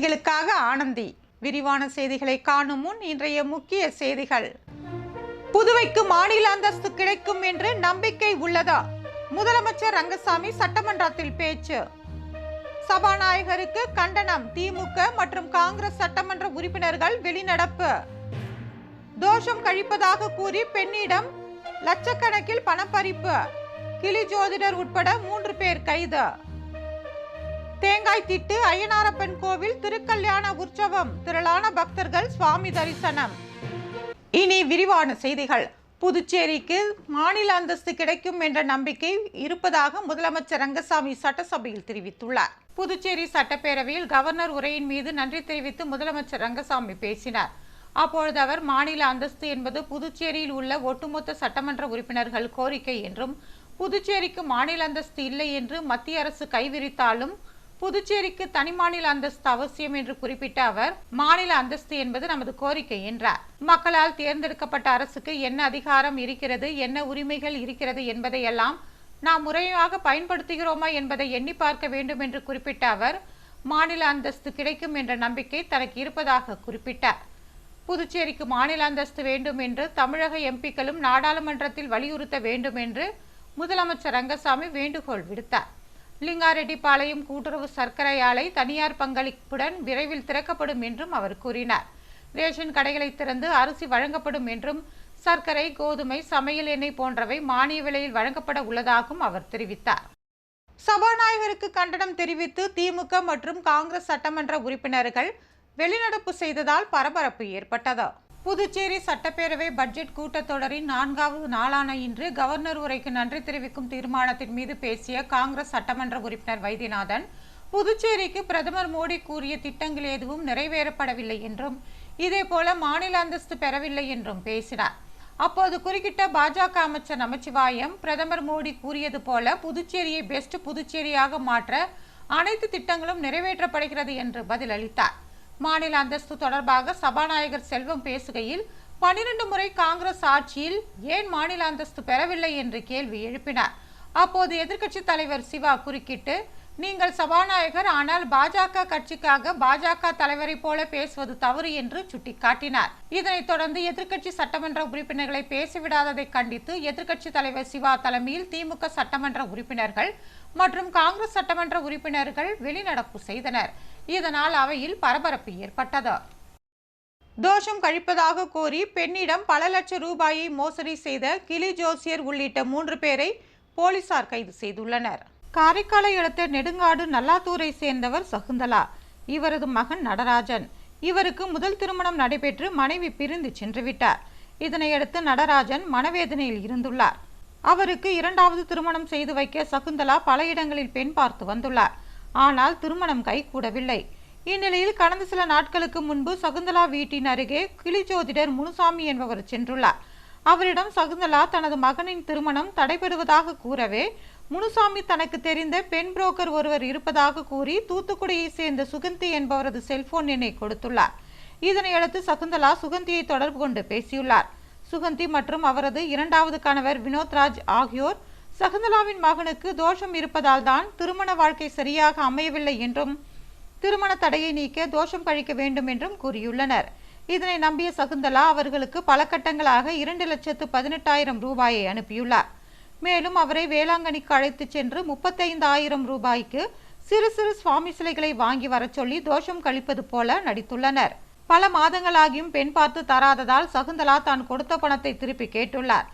செய்திகளுக்காக ஆனந்தி. விரிவான செய்திகளை காணும் முன் இன்றைய முக்கிய செய்திகள். புதுவைக்கு மாநில அந்தஸ்து கிடைக்கும் என்று நம்பிக்கை உள்ளதா? முதலமைச்சர் ரங்கசாமி சட்டமன்றத்தில் பேச்சு. சபாநாயகருக்கு கண்டனம் திமுக மற்றும் காங்கிரஸ் சட்டமன்ற உறுப்பினர்கள் வெளிநடப்பு. தோஷம் கழிப்பதாக கூறி பெண்ணிடம் லட்சக்கணக்கில் பணப்பறிப்பு. கிளி ஜோதிடர் உட்பட மூன்று பேர் கைது. தேங்காய் திட்டு அய்யனாரப்பன் கோவில் திருக்கல்யாண உற்சவம். திரளான பக்தர்கள் சுவாமி தரிசனம். இனி விரிவான செய்திகள். புதுச்சேரிக்கு மாநில அந்தஸ்து கிடைக்கும் என்ற நம்பிக்கை இருப்பதாக முதலமைச்சர் ரங்கசாமி சட்டசபையில் தெரிவித்துள்ளார். புதுச்சேரி சட்டப்பேரவையில் கவர்னர் உரையின் மீது நன்றி தெரிவித்து முதலமைச்சர் ரங்கசாமி பேசினார். அப்பொழுது அவர் மாநில அந்தஸ்து என்பது புதுச்சேரியில் உள்ள ஒட்டுமொத்த சட்டமன்ற உறுப்பினர்கள் கோரிக்கை என்றும் புதுச்சேரிக்கு மாநில அந்தஸ்து இல்லை என்று மத்திய அரசு கைவிரித்தாலும் புதுச்சேரிக்கு தனி மாநில அந்தஸ்து அவசியம் என்று குறிப்பிட்ட அவர் மாநில அந்தஸ்து என்பது நமது கோரிக்கை என்றார். மக்களால் தேர்ந்தெடுக்கப்பட்ட அரசுக்கு என்ன அதிகாரம் இருக்கிறது என்ன உரிமைகள் இருக்கிறது என்பதையெல்லாம் நாம் முறையாக பயன்படுத்துகிறோமா என்பதை எண்ணி பார்க்க வேண்டும் என்று குறிப்பிட்ட அவர் மாநில அந்தஸ்து கிடைக்கும் என்ற நம்பிக்கை தனக்கு இருப்பதாக குறிப்பிட்டார். புதுச்சேரிக்கு மாநில அந்தஸ்து வேண்டும் என்று தமிழக எம்பிக்களும் நாடாளுமன்றத்தில் வலியுறுத்த வேண்டும் என்று முதலமைச்சர் ரங்கசாமி வேண்டுகோள் விடுத்தார். லிங்காரெட்டிப்பாளையம் கூட்டுறவு சர்க்கரை ஆலை தனியார் பங்களிப்புடன் விரைவில் திறக்கப்படும் என்றும் அவர் கூறினார். ரேஷன் கடைகளை திறந்து அரிசி வழங்கப்படும் என்றும் சர்க்கரை கோதுமை சமையல் எண்ணெய் போன்றவை மானிய விலையில் வழங்கப்பட உள்ளதாகவும் அவர் தெரிவித்தார். சபாநாயகருக்கு கண்டனம் தெரிவித்து திமுக மற்றும் காங்கிரஸ் சட்டமன்ற உறுப்பினர்கள் வெளிநடப்பு செய்ததால் பரபரப்பு ஏற்பட்டது. புதுச்சேரி சட்டப்பேரவை பட்ஜெட் கூட்டத்தொடரின் நான்காவது நாளான இன்று கவர்னர் உரைக்கு நன்றி தெரிவிக்கும் தீர்மானத்தின் மீது பேசிய காங்கிரஸ் சட்டமன்ற உறுப்பினர் வைத்தியநாதன் புதுச்சேரிக்கு பிரதமர் மோடி கூறிய திட்டங்கள் எதுவும் நிறைவேறப்படவில்லை என்றும் இதேபோல மாநில அந்தஸ்து பெறவில்லை என்றும் பேசினார். அப்போது குறுக்கிட்ட பாஜக அமைச்சர் நமச்சிவாயம் பிரதமர் மோடி கூறியது போல புதுச்சேரியை பெஸ்ட் புதுச்சேரியாக மாற்ற அனைத்து திட்டங்களும் நிறைவேற்றப்படுகிறது என்று பதிலளித்தார். மாநில அந்தஸ்து தொடர்பாக சபாநாயகர் செல்வம் பேசுகையில் பனிரெண்டு முறை காங்கிரஸ் ஆட்சியில் ஏன் மாநில அந்தஸ்து பெறவில்லை என்று கேள்வி எழுப்பினார். அப்போது எதிர்க்கட்சி தலைவர் சிவா குறுக்கிட்டு நீங்கள் சபாநாயகர் ஆனால் பாஜக கட்சிக்காக பாஜக தலைவரை போல பேசுவது தவறு என்று சுட்டிக்காட்டினார். இதனைத் தொடர்ந்து எதிர்க்கட்சி சட்டமன்ற உறுப்பினர்களை பேசிவிடாததை கண்டித்து எதிர்க்கட்சி தலைவர் சிவா தலைமையில் திமுக சட்டமன்ற உறுப்பினர்கள் மற்றும் காங்கிரஸ் சட்டமன்ற உறுப்பினர்கள் வெளிநடப்பு செய்தனர். இதனால் அவையில் பரபரப்பு ஏற்பட்டது. தோஷம் கழிப்பதாக கூறி பெண்ணிடம் பல லட்சம் ரூபாயை மோசடி செய்த கிளி ஜோசியர் உள்ளிட்ட மூன்று பேரை போலீசார் கைது செய்துள்ளனர். காரைக்காலை அடுத்த நெடுங்காடு நல்லாத்தூரை சேர்ந்தவர் சகுந்தலா. இவரது மகன் நடராஜன். இவருக்கு முதல் திருமணம் நடைபெற்று மனைவி பிரிந்து சென்றுவிட்டார் இதனையடுத்து நடராஜன் மனவேதனையில் இருந்துள்ளார். அவருக்கு இரண்டாவது திருமணம் செய்து வைக்க சகுந்தலா பல இடங்களில் பெண் பார்த்து வந்துள்ளார். ஆனால் திருமணம் கைகூடவில்லை. இந்நிலையில் கடந்த சில நாட்களுக்கு முன்பு சகுந்தலா வீட்டின் அருகே கிளிஜோதிடர் முனுசாமி என்பவர் சென்றுள்ளார். அவரிடம் சகுந்தலா தனது மகனின் திருமணம் தடைபெறுவதாக கூறவே முனுசாமி தனக்கு தெரிந்த பெண் புரோக்கர் ஒருவர் இருப்பதாக கூறி தூத்துக்குடியை சேர்ந்த சுகந்தி என்பவரது செல்போன் எண்ணை கொடுத்துள்ளார். இதனையடுத்து சகுந்தலா சுகந்தியை தொடர்பு கொண்டு பேசியுள்ளார். சுகந்தி மற்றும் அவரது இரண்டாவது கணவர் வினோத்ராஜ் ஆகியோர் சகுந்தலாவின் மகனுக்கு தோஷம் இருப்பதால் தான் திருமண வாழ்க்கை சரியாக அமையவில்லை என்றும் திருமண தடையை நீக்க தோஷம் கழிக்க வேண்டும் என்றும் கூறியுள்ளனர். இதனை நம்பிய சகுந்தலா அவர்களுக்கு பல கட்டங்களாக இரண்டு லட்சத்து பதினெட்டாயிரம் ரூபாயை அனுப்பியுள்ளார். மேலும் அவரை வேளாங்கண்ணிக்கு அழைத்துச் சென்று முப்பத்தைந்து ஆயிரம் ரூபாய்க்கு சிறு சிறு சுவாமி சிலைகளை வாங்கி வரச் சொல்லி தோஷம் கழிப்பது போல நடித்துள்ளனர். பல மாதங்களாகியும் பெண் பார்த்து தராததால் சகுந்தலா தான் கொடுத்த பணத்தை திருப்பி கேட்டுள்ளார்.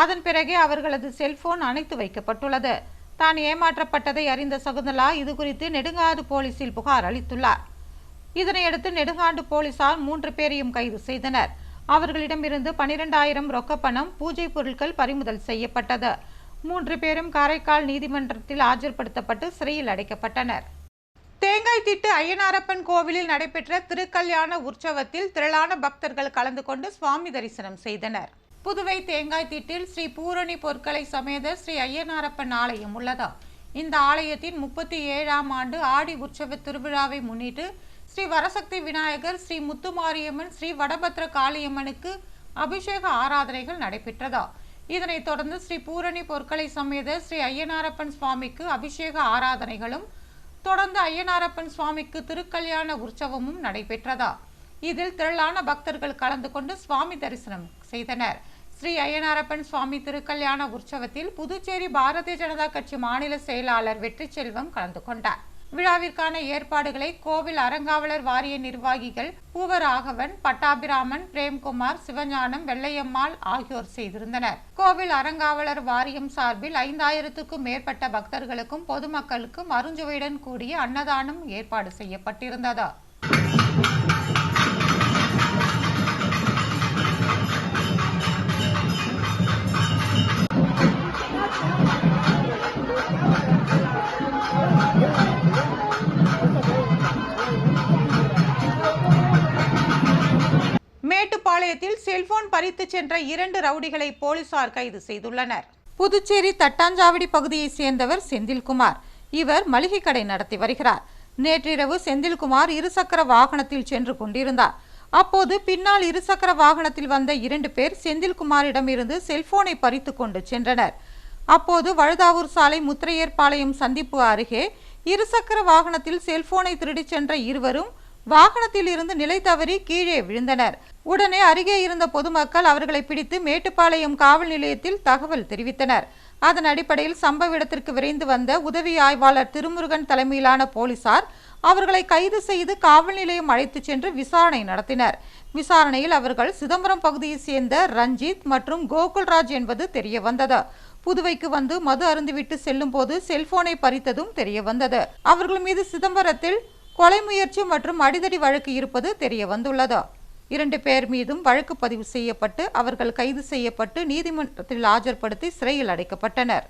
அதன் பிறகே அவர்களது செல்போன் அணைத்து வைக்கப்பட்டுள்ளது. தான் ஏமாற்றப்பட்டதை அறிந்த சகுந்தலா இது குறித்து நெடுங்காடு போலீசில் புகார் அளித்துள்ளார். இதனையடுத்து நெடுங்காண்டு போலீசார் மூன்று பேரையும் கைது செய்தனர். அவர்களிடமிருந்து பனிரெண்டாயிரம் ரொக்கப்பணம் பூஜை பொருட்கள் பறிமுதல் செய்யப்பட்டது. மூன்று பேரும் காரைக்கால் நீதிமன்றத்தில் ஆஜர்படுத்தப்பட்டு சிறையில் அடைக்கப்பட்டனர். தேங்காய் திட்டு ஐயனாரப்பன் கோவிலில் நடைபெற்ற திருக்கல்யாண உற்சவத்தில் திரளான பக்தர்கள் கலந்து கொண்டு சுவாமி தரிசனம் செய்தனர். புதுவை தேங்காய் தீட்டில் ஸ்ரீ பூரணி பொற்களை சமேத ஸ்ரீ ஐயனாரப்பன் ஆலயம் உள்ளதா? இந்த ஆலயத்தின் முப்பத்தி ஏழாம் ஆண்டு ஆடி உற்சவ திருவிழாவை முன்னிட்டு ஸ்ரீ வரசக்தி விநாயகர் ஸ்ரீ முத்துமாரியம்மன் ஸ்ரீ வடபத்ர காளியம்மனுக்கு அபிஷேக ஆராதனைகள் நடைபெற்றதா? இதனைத் தொடர்ந்து ஸ்ரீ பூரணி பொற்களை சமேத ஸ்ரீ ஐயனாரப்பன் சுவாமிக்கு அபிஷேக ஆராதனைகளும் தொடர்ந்து ஐயனாரப்பன் சுவாமிக்கு திருக்கல்யாண உற்சவமும் நடைபெற்றதா? இதில் திரளான பக்தர்கள் கலந்து கொண்டு சுவாமி தரிசனம் செய்தனர். ஸ்ரீ ஐயனாரப்பன் சுவாமி திருக்கல்யாண உற்சவத்தில் புதுச்சேரி பாரதிய ஜனதா கட்சி மாநில செயலாளர் வெற்றி செல்வம் கலந்து கொண்டார். விழாவிற்கான ஏற்பாடுகளை கோவில் அறங்காவலர் வாரிய நிர்வாகிகள் பூவராகவன் பட்டாபிராமன் பிரேம்குமார் சிவஞானம் வெள்ளையம்மாள் ஆகியோர் செய்திருந்தனர். கோவில் அறங்காவலர் வாரியம் சார்பில் ஐந்தாயிரத்துக்கும் மேற்பட்ட பக்தர்களுக்கும் பொதுமக்களுக்கும் அருஞ்சுவையுடன் கூடிய அன்னதானம் ஏற்பாடு செய்யப்பட்டிருந்தது. மேட்டுப்பாளையத்தில் செல்போன் பறித்து சென்ற இரண்டு ரவுடிகளை போலீசார் கைது செய்துள்ளனர். புதுச்சேரி தட்டாஞ்சாவடி பகுதியைச் சேர்ந்தவர் செந்தில்குமார். இவர் மளிகை கடை நடத்தி வருகிறார். நேற்றிரவு செந்தில்குமார் இருசக்கர வாகனத்தில் சென்று கொண்டிருந்தார். அப்போது பின்னால் இருசக்கர வாகனத்தில் வந்த இரண்டு பேர் செந்தில்குமாரிடமிருந்து செல்போனை பறித்து கொண்டு சென்றனர். அப்போது வழுதாவூர் சாலை முத்திரையர்பாளையம் சந்திப்பு அருகே இருசக்கர வாகனத்தில் செல்போனை திருடிச் சென்ற இருவரும் வாகனத்தில் இருந்து நிலை தவறி கீழே விழுந்தனர். உடனே அருகே இருந்த பொதுமக்கள் அவர்களை பிடித்து மேட்டுப்பாளையம் காவல் நிலையத்தில் தகவல் தெரிவித்தனர். அதன் அடிப்படையில் சம்பவ இடத்திற்கு விரைந்து வந்த உதவி ஆய்வாளர் திருமுருகன் தலைமையிலான போலீசார் அவர்களை கைது செய்து காவல் நிலையம் அழைத்துச் சென்று விசாரணை நடத்தினர். விசாரணையில் அவர்கள் சிதம்பரம் பகுதியைச் சேர்ந்த ரஞ்சித் மற்றும் கோகுல்ராஜ் என்பது தெரிய வந்தது புதுவைக்கு வந்து மது அருந்துவிட்டு செல்லும் போது செல்போனை பறித்ததும் தெரிய வந்தது அவர்கள் மீது சிதம்பரத்தில் கொலை முயற்சி மற்றும் அடிதடி வழக்கு இருப்பது தெரிய வந்துள்ளது இரண்டு பேர் மீதும் வழக்கு பதிவு செய்யப்பட்டு அவர்கள் கைது செய்யப்பட்டு நீதிமன்றத்தில் ஆஜர்படுத்தி சிறையில் அடைக்கப்பட்டனர்.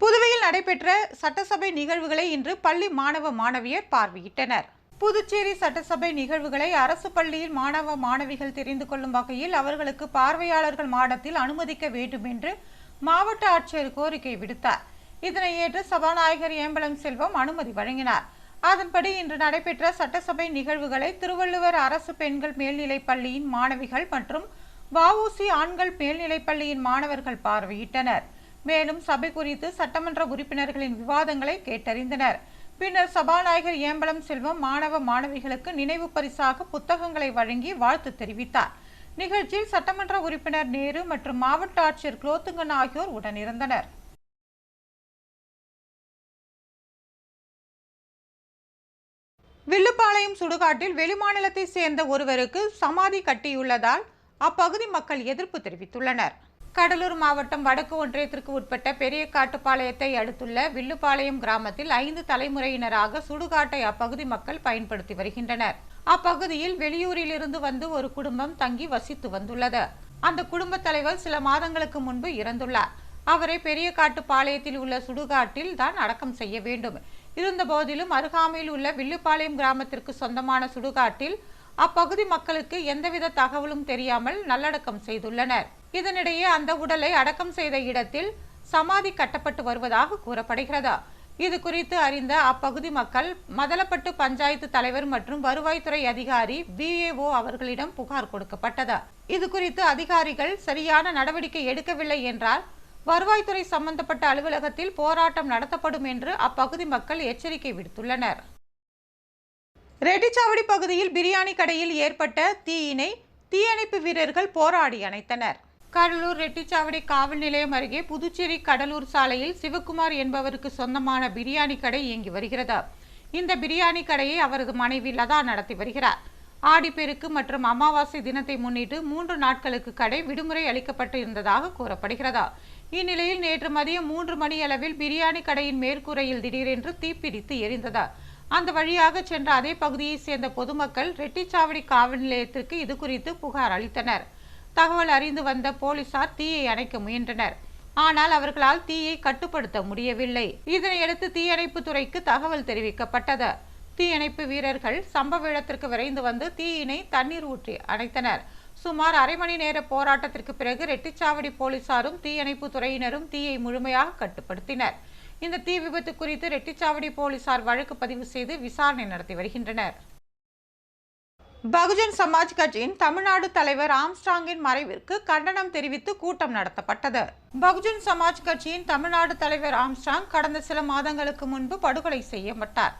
புதுவையில் நடைபெற்ற சட்டசபை நிகழ்வுகளை இன்று பள்ளி மாணவ மாணவியர் பார்வையிட்டனர். புதுச்சேரி சட்டசபை நிகழ்வுகளை அரசு பள்ளியில் மாணவ மாணவிகள் தெரிந்து கொள்ளும் வகையில் அவர்களுக்கு பார்வையாளர்கள் மாடத்தில் அனுமதிக்க வேண்டும் என்று மாவட்ட ஆட்சியர் கோரிக்கை விடுத்தார். இதனை ஏற்று சபாநாயகர் ஏம்பலம் செல்வம் அனுமதி வழங்கினார். அதன்படி இன்று நடைபெற்ற சட்டசபை நிகழ்வுகளை திருவள்ளுவர் அரசு பெண்கள் மேல்நிலைப் பள்ளியின் மாணவிகள் மற்றும் வஉசி ஆண்கள் மேல்நிலைப் பள்ளியின் மாணவர்கள் பார்வையிட்டனர். மேலும் சபை குறித்து சட்டமன்ற உறுப்பினர்களின் விவாதங்களை கேட்டறிந்தனர். பின்னர் சபாநாயகர் ஏம்பலம் செல்வம் மாணவ மாணவிகளுக்கு நினைவு பரிசாக புத்தகங்களை வழங்கி வாழ்த்து தெரிவித்தார். நிகழ்ச்சியில் சட்டமன்ற உறுப்பினர் நேரு மற்றும் மாவட்ட ஆட்சியர் குலோத்துங்கன் ஆகியோர் உடனிருந்தனர். வில்லுப்பாளையம் சுடுகாட்டில் வெளிமாநிலத்தை சேர்ந்த ஒருவருக்கு சமாதி கட்டியுள்ளதால் அப்பகுதி மக்கள் எதிர்ப்பு தெரிவித்துள்ளனர். கடலூர் மாவட்டம் வடக்கு ஒன்றியத்திற்கு உட்பட்ட பெரிய காட்டுப்பாளையத்தை அடுத்துள்ள வில்லுப்பாளையம் கிராமத்தில் ஐந்து தலைமுறையினராக சுடுகாட்டை அப்பகுதி மக்கள் பயன்படுத்தி வருகின்றனர். அப்பகுதியில் வெளியூரிலிருந்து வந்து ஒரு குடும்பம் தங்கி வசித்து வந்துள்ளது. அந்த குடும்ப தலைவர் சில மாதங்களுக்கு முன்பு இறந்துள்ளார். அவரை பெரிய காட்டுப்பாளையத்தில் உள்ள சுடுகாட்டில் தான் அடக்கம் செய்ய வேண்டும். இருந்த போதிலும் அருகாமையில் உள்ள வில்லுப்பாளையம் கிராமத்திற்கு சொந்தமான சுடுகாட்டில் அப்பகுதி மக்களுக்கு எந்தவித தகவலும் தெரியாமல் நல்லடக்கம் செய்துள்ளனர். இதனிடையே அந்த உடலை அடக்கம் செய்த இடத்தில் சமாதி கட்டப்பட்டு வருவதாக கூறப்படுகிறது. இது குறித்து அறிந்த அப்பகுதி மக்கள் மதலப்பட்டு பஞ்சாயத்து தலைவர் மற்றும் வருவாய்த்துறை அதிகாரி பிஏஓ அவர்களிடம் புகார் கொடுக்கப்பட்டது. இது குறித்து அதிகாரிகள் சரியான நடவடிக்கை எடுக்கவில்லை என்றால் வருவாய்த்துறை சம்பந்தப்பட்ட அலுவலகத்தில் போராட்டம் நடத்தப்படும் என்று அப்பகுதி மக்கள் எச்சரிக்கை விடுத்துள்ளனர். ரெட்டிச்சாவடி பகுதியில் பிரியாணி கடையில் ஏற்பட்ட தீயினை தீயணைப்பு வீரர்கள் போராடி அணைத்தனர். கடலூர் ரெட்டிச்சாவடி காவல் நிலையம் அருகே புதுச்சேரி கடலூர் சாலையில் சிவகுமார் என்பவருக்கு சொந்தமான பிரியாணி கடை இயங்கி வருகிறது. இந்த பிரியாணி கடையை அவரது மனைவி லதா நடத்தி வருகிறார். ஆடிப்பெருக்கு மற்றும் அமாவாசை தினத்தை முன்னிட்டு மூன்று நாட்களுக்கு கடை விடுமுறை அளிக்கப்பட்டு இருந்ததாக கூறப்படுகிறது. இந்நிலையில் நேற்று மதியம் மூன்று மணியளவில் பிரியாணி கடையின் மேற்கூரையில் திடீரென்று தீப்பிடித்து எரிந்தது? அந்த வழியாக சென்ற அதே பகுதியைச் சேர்ந்த பொதுமக்கள் ரெட்டிச்சாவடி காவல் நிலையத்திற்கு இது குறித்து புகார் அளித்தனர். தகவல் அறிந்து வந்த போலீசார் தீயை அணைக்க முயன்றனர். ஆனால் அவர்களால் தீயை கட்டுப்படுத்த முடியவில்லை. இதனையடுத்து தீயணைப்பு துறைக்கு தகவல் தெரிவிக்கப்பட்டது. தீயணைப்பு வீரர்கள் சம்பவ இடத்திற்கு விரைந்து வந்து தீயினை தண்ணீர் ஊற்றி அணைத்தனர். சுமார் அரை மணி நேர போராட்டத்திற்கு பிறகு ரெட்டிச்சாவடி போலீசாரும் தீயணைப்பு துறையினரும் தீயை முழுமையாக கட்டுப்படுத்தினர். இந்த தீ விபத்து குறித்து ரெட்டிச்சாவடி போலீசார் வழக்கு பதிவு செய்து விசாரணை நடத்தி வருகின்றனர். பகுஜன் சமாஜ் கட்சியின் தமிழ்நாடு தலைவர் ஆம்ஸ்டாங்கின் மறைவிற்கு கண்டனம் தெரிவித்து கூட்டம் நடத்தப்பட்டது. பகுஜன் சமாஜ் கட்சியின் தமிழ்நாடு தலைவர் ஆம்ஸ்டாங் கடந்த சில மாதங்களுக்கு முன்பு படுகொலை செய்யப்பட்டார்.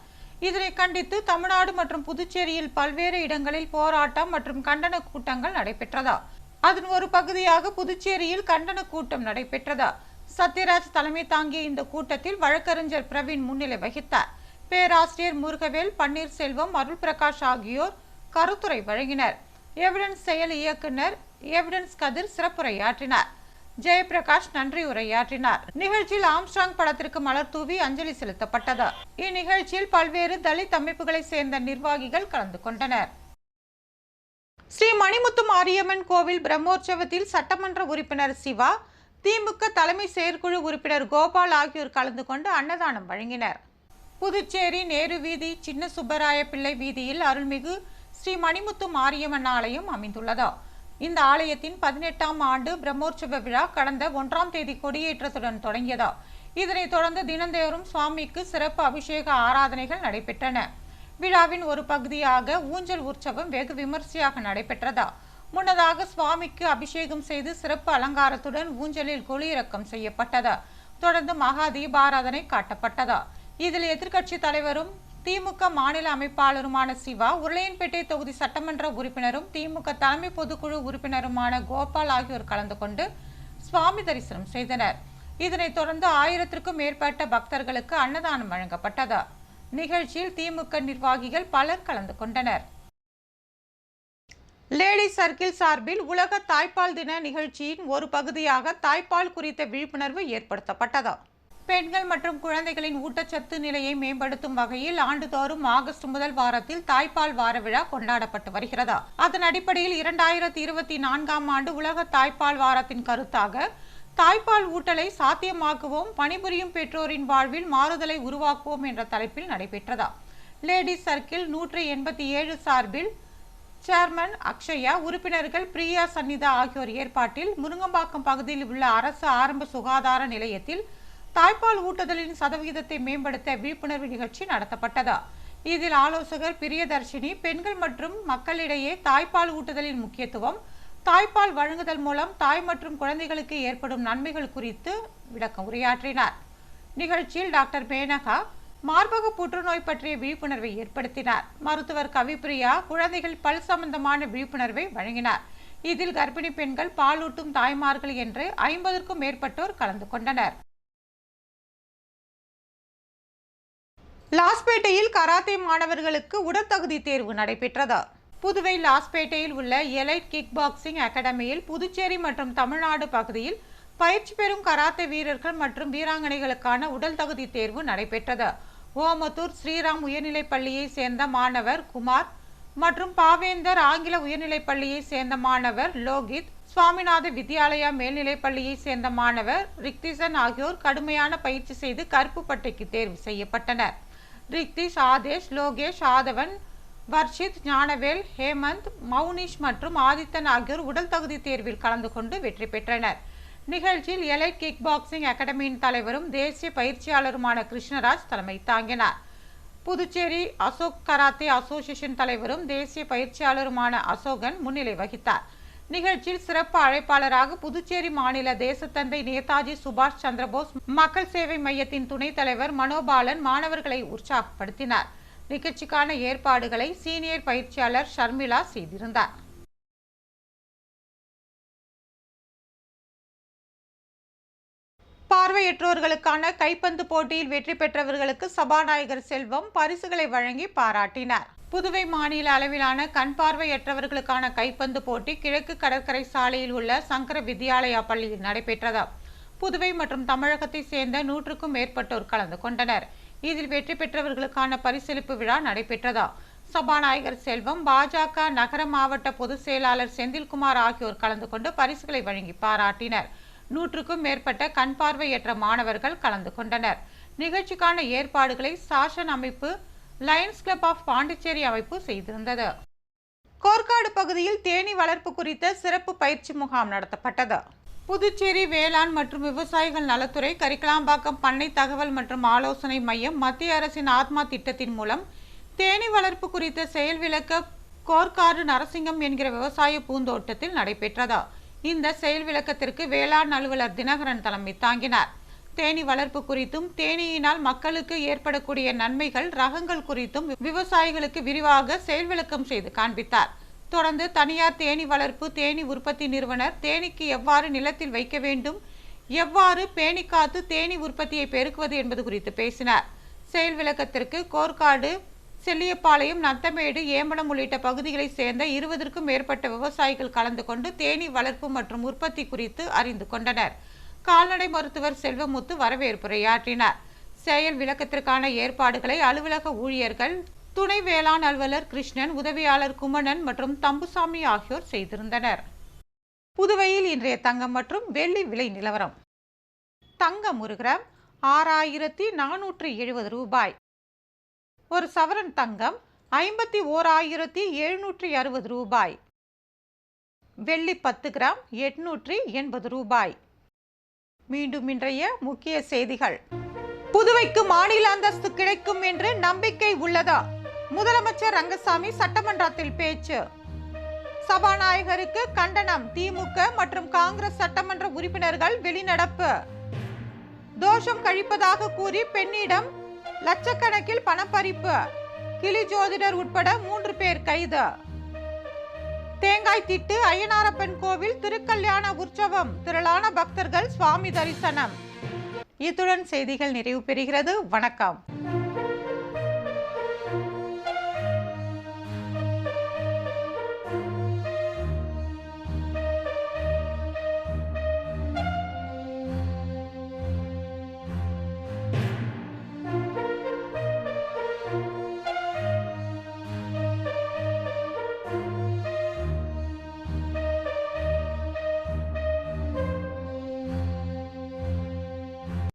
இதனை கண்டித்து தமிழ்நாடு மற்றும் புதுச்சேரியில் பல்வேறு இடங்களில் போராட்டம் மற்றும் கண்டன கூட்டங்கள் நடைபெற்றதா? அதன் ஒரு பகுதியாக புதுச்சேரியில் கண்டன கூட்டம் நடைபெற்றதா? சத்யராஜ் தலைமை தாங்கிய இந்த கூட்டத்தில் வழக்கறிஞர் பிரவீன் முன்னிலை வகித்தார். பேராசிரியர் முருகவேல் பன்னீர்செல்வம் அருள் பிரகாஷ் ஆகியோர் கருத்துரை வழங்கினர். எவிடன்ஸ் செயல் இயக்குனர் எவிடன்ஸ் கதிர் சிறப்புரையாற்றினார். ஜெயபிரகாஷ் நன்றி உரையாற்றினார். நிகழ்ச்சியில் ஆம்ஸ்ட்ராங் படத்திற்கு மலர் தூவி அஞ்சலி செலுத்தப்பட்டது. இந்நிகழ்ச்சியில் பல்வேறு தலித் அமைப்புகளைச் சேர்ந்த நிர்வாகிகள் கலந்து கொண்டனர். ஸ்ரீ மணிமுத்து மாரியம்மன் கோவில் பிரம்மோற்சவத்தில் சட்டமன்ற உறுப்பினர் சிவா திமுக தலைமை செயற்குழு உறுப்பினர் கோபால் ஆகியோர் கலந்து கொண்டு அன்னதானம் வழங்கினர். புதுச்சேரி நேரு வீதி சின்ன சுப்பராய பிள்ளை வீதியில் அருள்மிகு ஸ்ரீ மணிமுத்து மாரியம்மன் ஆலயம் அமைந்துள்ளது. இந்த ஆலயத்தின் பதினெட்டாம் ஆண்டு பிரம்மோற்சவ விழா கடந்த ஒன்றாம் தேதி கொடியேற்றத்துடன் தொடங்கியதா? இதனைத் தொடர்ந்து தினந்தோறும் சுவாமிக்கு சிறப்பு அபிஷேக ஆராதனைகள் நடைபெற்றன. விழாவின் ஒரு பகுதியாக ஊஞ்சல் உற்சவம் வெகு விமர்சையாக நடைபெற்றதா? முன்னதாக சுவாமிக்கு அபிஷேகம் செய்து சிறப்பு அலங்காரத்துடன் ஊஞ்சலில் கொலியிறக்கம் செய்யப்பட்டதா? தொடர்ந்து மகா தீபாராதனை காட்டப்பட்டதா? இதில் எதிர்க்கட்சி தலைவரும் திமுக மாநில அமைப்பாளருமான சிவா உருளையன்பேட்டை தொகுதி சட்டமன்ற உறுப்பினரும் திமுக தலைமை பொதுக்குழு உறுப்பினருமான கோபால் ஆகியோர் கலந்து கொண்டு சுவாமி தரிசனம் செய்தனர். இதனைத் தொடர்ந்து ஆயிரத்திற்கும் மேற்பட்ட பக்தர்களுக்கு அன்னதானம் வழங்கப்பட்டது. நிகழ்ச்சியில் திமுக நிர்வாகிகள் பலர் கலந்து கொண்டனர். லேடி சர்க்கிள் சார்பில் உலக தாய்ப்பால் தின நிகழ்ச்சியின் ஒரு பகுதியாக தாய்ப்பால் குறித்த விழிப்புணர்வு ஏற்படுத்தப்பட்டது. பெண்கள் மற்றும் குழந்தைகளின் ஊட்டச்சத்து நிலையை மேம்படுத்தும் வகையில் ஆண்டுதோறும் ஆகஸ்ட் முதல் வாரத்தில் தாய்ப்பால் வார விழா கொண்டாடப்பட்டு வருகிறது. அதன் அடிப்படையில் இரண்டாயிரத்தி இருபத்தி நான்காம் ஆண்டு உலக தாய்ப்பால் வாரத்தின் கருத்தாக தாய்ப்பால் ஊட்டலை சாத்தியமாக்குவோம் பணிபுரியும் பெற்றோரின் வாழ்வில் மாறுதலை உருவாக்குவோம் என்ற தலைப்பில் நடைபெற்றதா. லேடிஸ் சர்க்கிள் நூற்றி எண்பத்தி ஏழு சார்பில் சேர்மன் அக்ஷயா உறுப்பினர்கள் பிரியா சன்னிதா ஆகியோர் ஏற்பாட்டில் முருங்கம்பாக்கம் பகுதியில் உள்ள அரசு ஆரம்ப சுகாதார நிலையத்தில் தாய்ப்பால் ஊட்டுதலின் சதவிகிதத்தை மேம்படுத்த விழிப்புணர்வு நிகழ்ச்சி நடத்தப்பட்டது. இதில் ஆலோசகர் பிரியதர்ஷினி பெண்கள் மற்றும் மக்களிடையே தாய்ப்பால் ஊட்டுதலின் முக்கியத்துவம் தாய்ப்பால் வழங்குதல் மூலம் தாய் மற்றும் குழந்தைகளுக்கு ஏற்படும் நன்மைகள் குறித்து விளக்கம் உரையாற்றினார். நிகழ்ச்சியில் டாக்டர் மேனகா மார்பக புற்றுநோய் பற்றிய விழிப்புணர்வை ஏற்படுத்தினார். மருத்துவர் கவிப்பிரியா குழந்தைகள் பல் சம்பந்தமான விழிப்புணர்வை வழங்கினார். இதில் கர்ப்பிணி பெண்கள் பாலூட்டும் தாய்மார்கள் என்று ஐம்பதற்கும் மேற்பட்டோர் கலந்து கொண்டனர். லாஸ்பேட்டையில் கராத்தே மாணவர்களுக்கு உடற்தகுதி தேர்வு நடைபெற்றது. புதுவை லாஸ்பேட்டையில் உள்ள எலைட் கிக் பாக்ஸிங் அகாடமியில் புதுச்சேரி மற்றும் தமிழ்நாடு பகுதியில் பயிற்சி பெறும் கராத்தே வீரர்கள் மற்றும் வீராங்கனைகளுக்கான உடல் தகுதி தேர்வு நடைபெற்றது. ஓமத்தூர் ஸ்ரீராம் உயர்நிலைப் பள்ளியைச் சேர்ந்த மாணவர் குமார் மற்றும் பாவேந்தர் ஆங்கில உயர்நிலைப் பள்ளியைச் சேர்ந்த மாணவர் லோகித் சுவாமிநாத வித்யாலயா மேல்நிலைப் பள்ளியைச் சேர்ந்த மாணவர் ரிக்திசன் ஆகியோர் கடுமையான பயிற்சி செய்து கருப்பு பட்டைக்கு தேர்வு செய்யப்பட்டனர். ரிக்திஷ் ஆதேஷ் லோகேஷ் ஆதவன் வர்ஷித் ஞானவேல் ஹேமந்த் மௌனிஷ் மற்றும் ஆதித்தன் ஆகியோர் உடல் தகுதி தேர்வில் கலந்து கொண்டு வெற்றி பெற்றனர். நிகழ்ச்சியில் எலைட் கிக் பாக்ஸிங் அகாடமியின் தலைவரும் தேசிய பயிற்சியாளருமான கிருஷ்ணராஜ் தலைமை தாங்கினார். புதுச்சேரி அசோக் கராத்தே அசோசியேஷன் தலைவரும் தேசிய பயிற்சியாளருமான அசோகன் முன்னிலை வகித்தார். நிகழ்ச்சியில் சிறப்பு அழைப்பாளராக புதுச்சேரி மாநில தேசத்தந்தை நேதாஜி சுபாஷ் சந்திரபோஸ் மக்கள் சேவை மையத்தின் துணைத் தலைவர் மனோபாலன் மாணவர்களை உற்சாகப்படுத்தினார். நிகழ்ச்சிக்கான ஏற்பாடுகளை சீனியர் பயிற்சியாளர் ஷர்மிளா செய்திருந்தார். பார்வையற்றோர்களுக்கான கைப்பந்து போட்டியில் வெற்றி பெற்றவர்களுக்கு சபாநாயகர் செல்வம் பரிசுகளை வழங்கி பாராட்டினார். புதுவை மாநில அளவிலான கண் பார்வையற்றவர்களுக்கான கைப்பந்து போட்டி கிழக்கு கடற்கரை சாலையில் உள்ள சங்கர வித்யாலயா பள்ளியில் நடைபெற்றது. புதுவை மற்றும் தமிழகத்தை சேர்ந்த நூற்றுக்கும் மேற்பட்டோர் கலந்து கொண்டனர். இதில் வெற்றி பெற்றவர்களுக்கான பரிசளிப்பு விழா நடைபெற்றதா. சபாநாயகர் செல்வம் பாஜக நகர மாவட்ட பொதுச் செயலாளர் செந்தில்குமார் ஆகியோர் கலந்து கொண்டு பரிசுகளை வழங்கி பாராட்டினர். நூற்றுக்கும் மேற்பட்ட கண் பார்வையற்ற மாணவர்கள் கலந்து கொண்டனர். நிகழ்ச்சிக்கான ஏற்பாடுகளை சாசன் அமைப்பு லயன்ஸ் கிளப் ஆஃப் பாண்டிச்சேரி அமைப்பு செய்திருந்தது. கோர்க்காடு பகுதியில் தேனி வளர்ப்பு குறித்த சிறப்பு பயிற்சி முகாம் நடத்தப்பட்டது. புதுச்சேரி வேளாண் மற்றும் விவசாயிகள் நலத்துறை கரிக்கலாம்பாக்கம் பண்ணை தகவல் மற்றும் ஆலோசனை மையம் மத்திய அரசின் ஆத்மா திட்டத்தின் மூலம் தேனி வளர்ப்பு குறித்த செயல் விளக்க கோர்க்காடு நரசிங்கம் என்கிற விவசாய பூந்தோட்டத்தில் நடைபெற்றது. இந்த செயல் விளக்கத்திற்கு வேளாண் அலுவலர் தினகரன் தலைமை தாங்கினார். தேனீ வளர்ப்பு குறித்தும் தேனீயினால் மக்களுக்கு ஏற்படக்கூடிய நன்மைகள் ரகங்கள் குறித்தும் விவசாயிகளுக்கு விரிவாக செயல் விளக்கம் செய்து காண்பித்தார். தொடர்ந்து தனியார் தேனீ வளர்ப்பு தேனீ உற்பத்தி நிறுவனர் தேனிக்கு எவ்வாறு நிலத்தில் வைக்க வேண்டும் எவ்வாறு பேணி காத்து தேனீ உற்பத்தியை பெருக்குவது என்பது குறித்து பேசினார். செயல் விளக்கத்திற்கு கோர்க்காடு செல்லியப்பாளையம் நத்தமேடு ஏம்பலம் உள்ளிட்ட பகுதிகளைச் சேர்ந்த இருபதற்கும் மேற்பட்ட விவசாயிகள் கலந்து கொண்டு தேனீ வளர்ப்பு மற்றும் உற்பத்தி குறித்து அறிந்து கொண்டனர். கால்நடை மருத்துவர் செல்வமுத்து வரவேற்புரையாற்றினார். செயல் விளக்கத்திற்கான ஏற்பாடுகளை அலுவலக ஊழியர்கள் துணை வேளாண் அலுவலர் கிருஷ்ணன் உதவியாளர் குமணன் மற்றும் தம்புசாமி ஆகியோர் செய்திருந்தனர். புதுவையில் இன்றைய தங்கம் மற்றும் வெள்ளி விலை நிலவரம். தங்கம் ஒரு கிராம் ஆறாயிரத்தி நானூற்றி எழுபது ரூபாய். ஒரு சவரன் தங்கம் ஐம்பத்தி ஓர் ஆயிரத்தி எழுநூற்றி அறுபது ரூபாய். வெள்ளி பத்து கிராம் எட்நூற்றி எண்பது ரூபாய். மீண்டும் இன்றைய முக்கிய செய்திகள். புதுவைக்கு மாநில அந்தஸ்து கிடைக்கும் என்று நம்பிக்கை உள்ளதா? முதலமைச்சர் ரங்கசாமி சட்டமன்றத்தில் பேச்சு. சபாநாயகருக்கு கண்டனம் திமுக மற்றும் காங்கிரஸ் சட்டமன்ற உறுப்பினர்கள் வெளிநடப்பு. தோஷம் கழிப்பதாக கூறி பெண்ணிடம் லட்சக்கணக்கில் பணப்பறிப்பு. கிளி ஜோதிடர் உட்பட மூன்று பேர் கைது. தேங்காய் திட்டு அய்யனாரப்பன் கோவில் திருக்கல்யாண உற்சவம். திரளான பக்தர்கள் சுவாமி தரிசனம். இத்துடன் செய்திகள் நிறைவு பெறுகிறது. வணக்கம்.